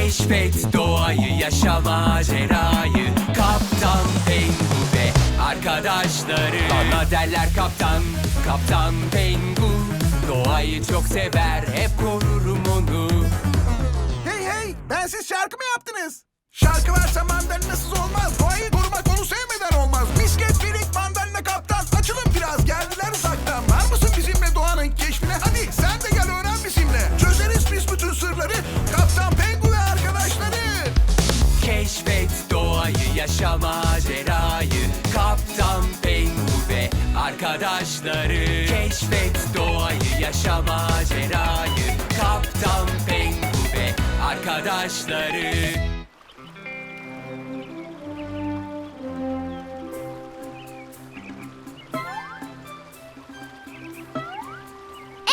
Keşfet doğayı, yaşa macerayı Kaptan Pengu ve arkadaşları Bana derler kaptan, kaptan Pengu Doğayı çok sever, hep korurum onu Hey hey ben siz şarkı mı yaptınız? Şarkı varsa mandalinasız olmaz. Doğayı korumak onu sevmeden olmaz. Misket minik mandalina yaşa macerayı Kaptan Pengu ve arkadaşları Keşfet doğayı, yaşa macerayı Kaptan Pengu ve arkadaşları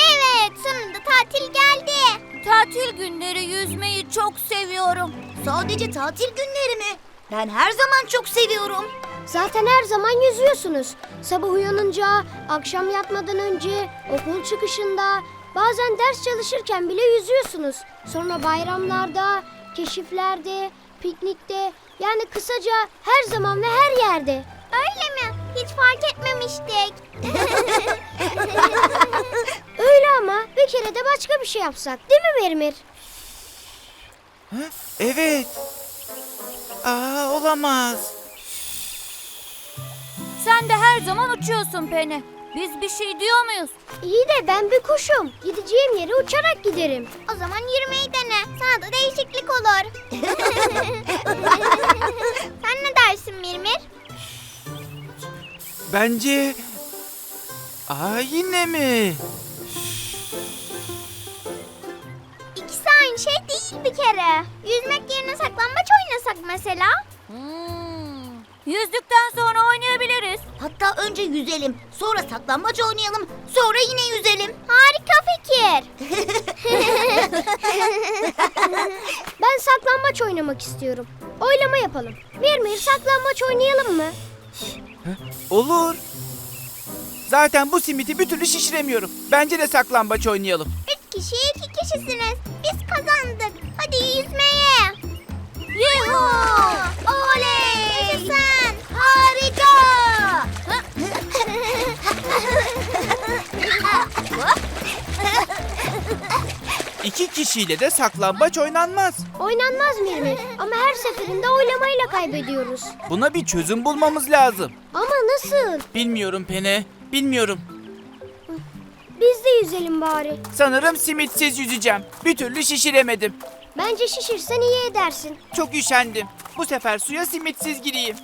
Evet, sonunda tatil geldi. Tatil günleri yüzmeyi çok seviyorum. Sadece tatil günleri mi? Ben her zaman çok seviyorum. Zaten her zaman yüzüyorsunuz. Sabah uyanınca, akşam yatmadan önce, okul çıkışında, bazen ders çalışırken bile yüzüyorsunuz. Sonra bayramlarda, keşiflerde, piknikte, yani kısaca her zaman ve her yerde. Öyle mi? Hiç fark etmemiştik. Öyle ama bir kere de başka bir şey yapsak değil mi Mermir? Evet. Aa olamaz. Sen de her zaman uçuyorsun Penny. Biz bir şey diyor muyuz? İyi de ben bir kuşum. Gideceğim yere uçarak giderim. O zaman yürümeyi dene. Sana da değişiklik olur. Sen ne dersin Mirmir? Bence... Aa yine mi? Şey değil bir kere. Yüzmek yerine saklambaç oynasak mesela. Yüzdükten sonra oynayabiliriz. Hatta önce yüzelim, sonra saklambaç oynayalım, sonra yine yüzelim. Harika fikir. Ben saklambaç oynamak istiyorum. Oylama yapalım. Mermir saklambaç oynayalım mı? Olur. Zaten bu simiti bir türlü şişiremiyorum. Bence de saklambaç oynayalım. Üç kişi iki kişisiniz. Biz kazandık. Hadi yüzmeye. Yuhu! Oley! Yaşasın! Harika! İki kişiyle de saklambaç oynanmaz. Oynanmaz Mermir ama her seferinde oylamayla kaybediyoruz. Buna bir çözüm bulmamız lazım. Ama nasıl? Bilmiyorum Pene. Bilmiyorum. Biz de yüzelim bari. Sanırım simitsiz yüzeceğim. Bir türlü şişiremedim. Bence şişirsen iyi edersin. Çok üşendim. Bu sefer suya simitsiz gireyim.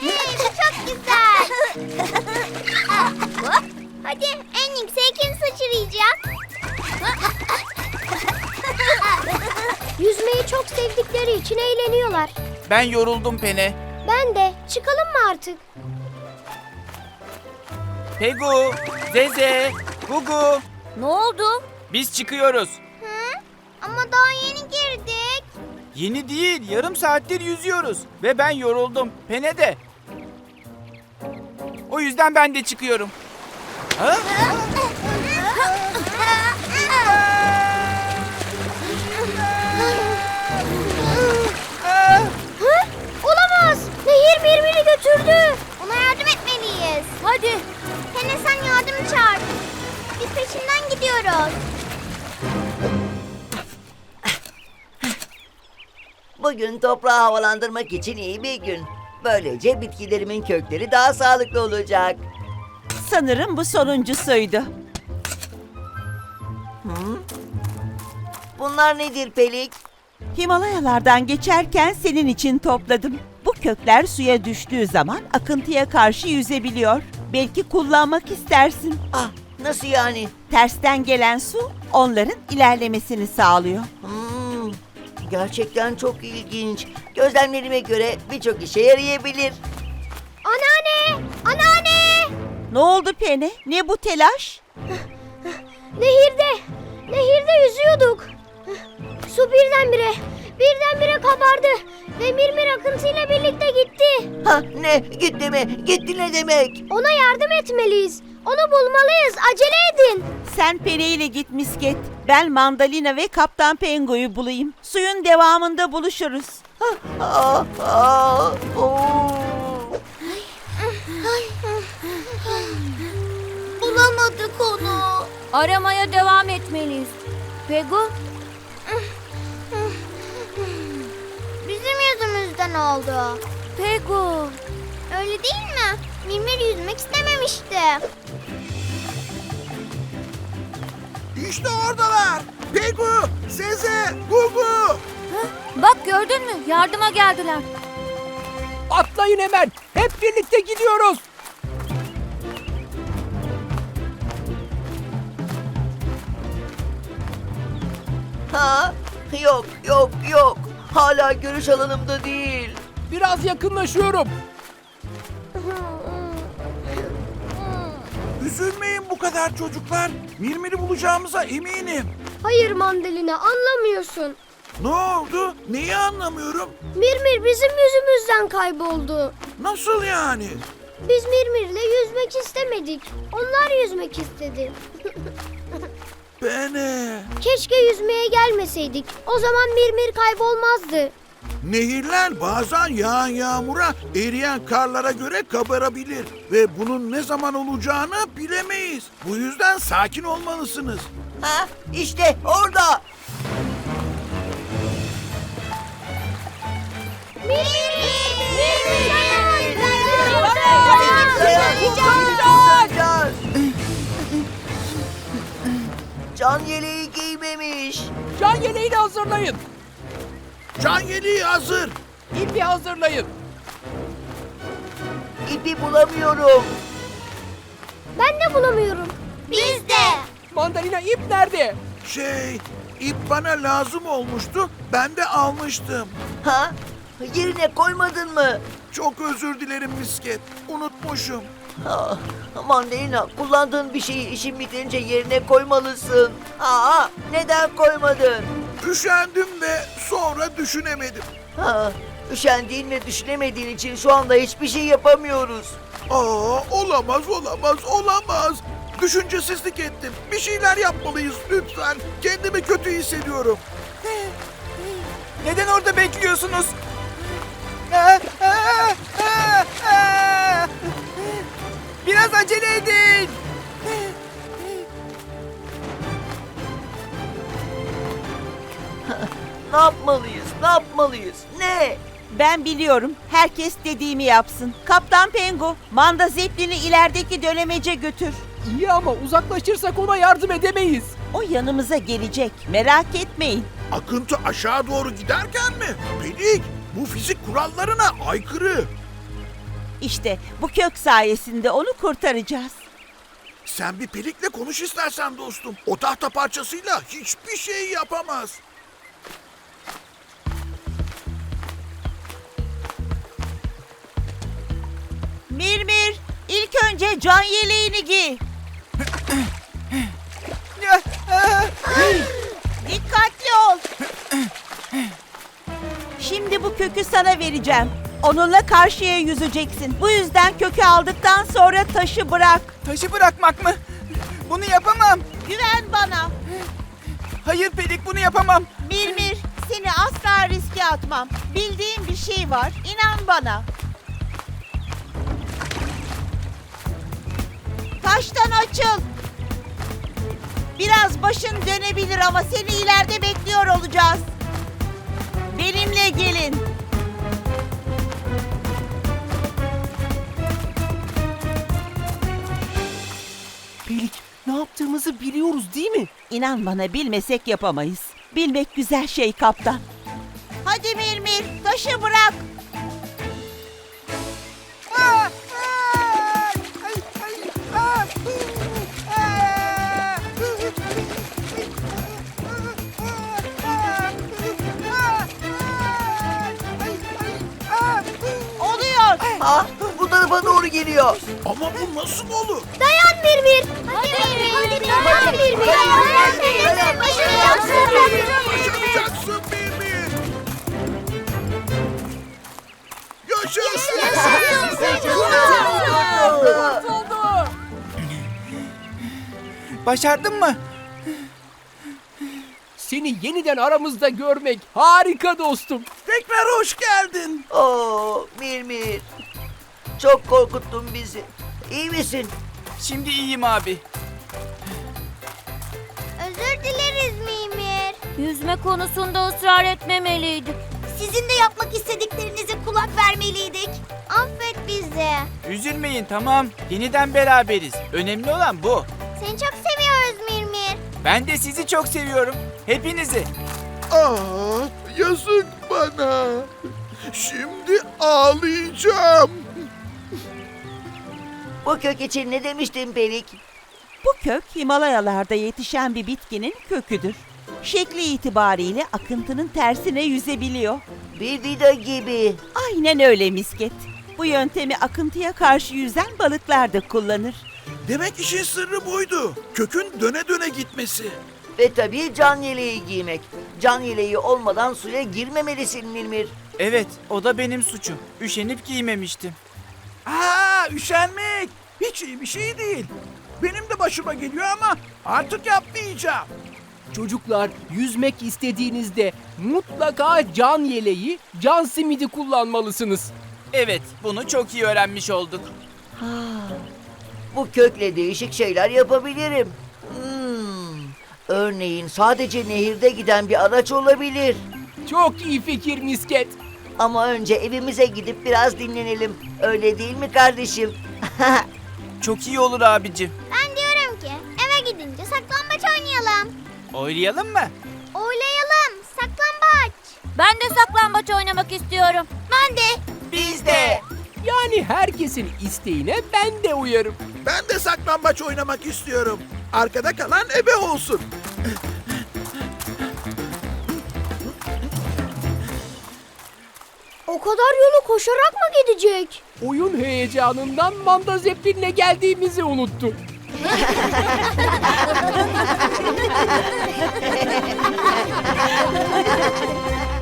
Hey, bu çok güzel. Hadi en yükseğe kim sıçrayacak? Yüzmeyi çok sevdikleri için eğleniyorlar. Ben yoruldum Pene. Ben de. Çıkalım mı artık? Pegu, Zeze, Gugu. Ne oldu? Biz çıkıyoruz. Hı? Ama daha yeni girdik. Yeni değil, yarım saattir yüzüyoruz. Ve ben yoruldum. Pene de. O yüzden ben de çıkıyorum. Ha? Olamaz. Nehir Mermir'i götürdü. Ona yardım etmeliyiz. Hadi. Sene sen yardım çağır. Biz peşinden gidiyoruz. Bugün toprağı havalandırmak için iyi bir gün. Böylece bitkilerimin kökleri daha sağlıklı olacak. Sanırım bu sonuncusuydu. Bunlar nedir Pelik? Himalayalardan geçerken senin için topladım. Bu kökler suya düştüğü zaman akıntıya karşı yüzebiliyor. Belki kullanmak istersin. Ah, nasıl yani? Tersten gelen su onların ilerlemesini sağlıyor. Hmm, gerçekten çok ilginç. Gözlemlerime göre birçok işe yarayabilir. Anneanne! Anneanne! Ne oldu Pene? Ne bu telaş? Nehirde. Nehirde yüzüyorduk. Su birdenbire, birdenbire kabardı. Ve Mirmir akıntıyla birlikte gitti. Ha ne? Gitti mi? Gitti ne demek? Ona yardım etmeliyiz. Onu bulmalıyız. Acele edin. Sen Peri ile git misket. Ben Mandalina ve Kaptan Pengo'yu bulayım. Suyun devamında buluşuruz. Oo. Bulamadık onu. Aramaya devam etmeliyiz. Pegu? Oldu. Pegu. Öyle değil mi? Mimir yüzmek istememişti. İşte oradalar. Pegu, Seze, Gugu. Bak gördün mü? Yardıma geldiler. Atlayın hemen. Hep birlikte gidiyoruz. Ha? Yok, yok, yok. Hala görüş alanımda değil. Biraz yakınlaşıyorum. Üzülmeyin bu kadar çocuklar. Mirmir'i bulacağımıza eminim. Hayır mandalina anlamıyorsun. Ne oldu? Neyi anlamıyorum? Mirmir bizim yüzümüzden kayboldu. Nasıl yani? Biz Mirmir'le yüzmek istemedik. Onlar yüzmek istedi. Bene. Keşke yüzmeye gelmeseydik. O zaman Mirmir kaybolmazdı. Nehirler bazen yağan yağmura, eriyen karlara göre kabarabilir. Ve bunun ne zaman olacağını bilemeyiz. Bu yüzden sakin olmalısınız. Ha? İşte orada. Kurtaracağız. Can yeleği giymemiş. Can yeleğini hazırlayın. Can yeleği hazır. İpi hazırlayın. İpi bulamıyorum. Ben de bulamıyorum. Biz de. Mandalina ip nerede? Şey, ip bana lazım olmuştu. Ben de almıştım. Ha? Yerine koymadın mı? Çok özür dilerim misket. Unutmuşum. Ah, Mandalina kullandığın bir şeyi işin bitince yerine koymalısın. Aa, neden koymadın? Üşendim ve sonra düşünemedim. Ha, üşendiğin ve düşünemediğin için şu anda hiçbir şey yapamıyoruz. Aa, olamaz, olamaz, olamaz. Düşüncesizlik ettim. Bir şeyler yapmalıyız lütfen. Kendimi kötü hissediyorum. Neden orada bekliyorsunuz? Ben biliyorum. Herkes dediğimi yapsın. Kaptan Pengo, Manda Zeppelin'i ilerideki dönemece götür. İyi ama uzaklaşırsak ona yardım edemeyiz. O yanımıza gelecek. Merak etmeyin. Akıntı aşağı doğru giderken mi? Pelik, bu fizik kurallarına aykırı. İşte bu kök sayesinde onu kurtaracağız. Sen bir pelikle konuş istersen dostum. O tahta parçasıyla hiçbir şey yapamaz. Mirmir, ilk önce can yeleğini giy. Dikkatli ol. Şimdi bu kökü sana vereceğim. Onunla karşıya yüzeceksin. Bu yüzden kökü aldıktan sonra taşı bırak. Taşı bırakmak mı? Bunu yapamam. Güven bana. Hayır Pelik bunu yapamam. Mirmir, seni asla riske atmam. Bildiğim bir şey var. İnan bana. Taştan açıl. Biraz başın dönebilir ama seni ileride bekliyor olacağız. Benimle gelin. Pelik ne yaptığımızı biliyoruz değil mi? İnan bana bilmesek yapamayız. Bilmek güzel şey kaptan. Hadi Mirmir, taşı bırak. Ha, bu tarafa doğru geliyor. Ama bu nasıl olur? Dayan Mirmir. Hadi Mirmir. Hadi dayan Mirmir. Dayan Mirmir. Başaracaksın Mirmir. Başaracaksın Mimir. Yaşasın. Başardın mı? Seni yeniden aramızda görmek harika dostum. Tekrar hoş geldin. Oo Mirmir. Çok korkuttun bizi. İyi misin? Şimdi iyiyim abi. Özür dileriz Mimir. Yüzme konusunda ısrar etmemeliydik. Sizin de yapmak istediklerinize kulak vermeliydik. Affet bizi. Üzülmeyin tamam. Yeniden beraberiz. Önemli olan bu. Seni çok seviyoruz Mirmir. Ben de sizi çok seviyorum. Hepinizi. Aa, yazık bana. Şimdi ağlayacağım. Bu kök için ne demiştin Perik? Bu kök Himalayalarda yetişen bir bitkinin köküdür. Şekli itibariyle akıntının tersine yüzebiliyor. Bir vida gibi. Aynen öyle misket. Bu yöntemi akıntıya karşı yüzen balıklar da kullanır. Demek işin sırrı buydu. Kökün döne döne gitmesi. Ve tabii can yeleği giymek. Can yeleği olmadan suya girmemelisin Mirmir. Evet o da benim suçum. Üşenip giymemiştim. Aa, üşenmek. Hiç iyi bir şey değil. Benim de başıma geliyor ama artık yapmayacağım. Çocuklar yüzmek istediğinizde mutlaka can yeleği, can simidi kullanmalısınız. Evet bunu çok iyi öğrenmiş olduk. Bu kökle değişik şeyler yapabilirim. Hmm. Örneğin sadece nehirde giden bir araç olabilir. Çok iyi fikir misket. Ama önce evimize gidip biraz dinlenelim. Öyle değil mi kardeşim? Çok iyi olur abicim. Ben diyorum ki eve gidince saklambaç oynayalım. Oynayalım mı? Oynayalım saklambaç. Ben de saklambaç oynamak istiyorum. Ben de. Biz de. Yani herkesin isteğine ben de uyarım. Ben de saklambaç oynamak istiyorum. Arkada kalan ebe olsun. O kadar yolu koşarak mı gidecek? Oyun heyecanından manda zeplinle geldiğimizi unuttu.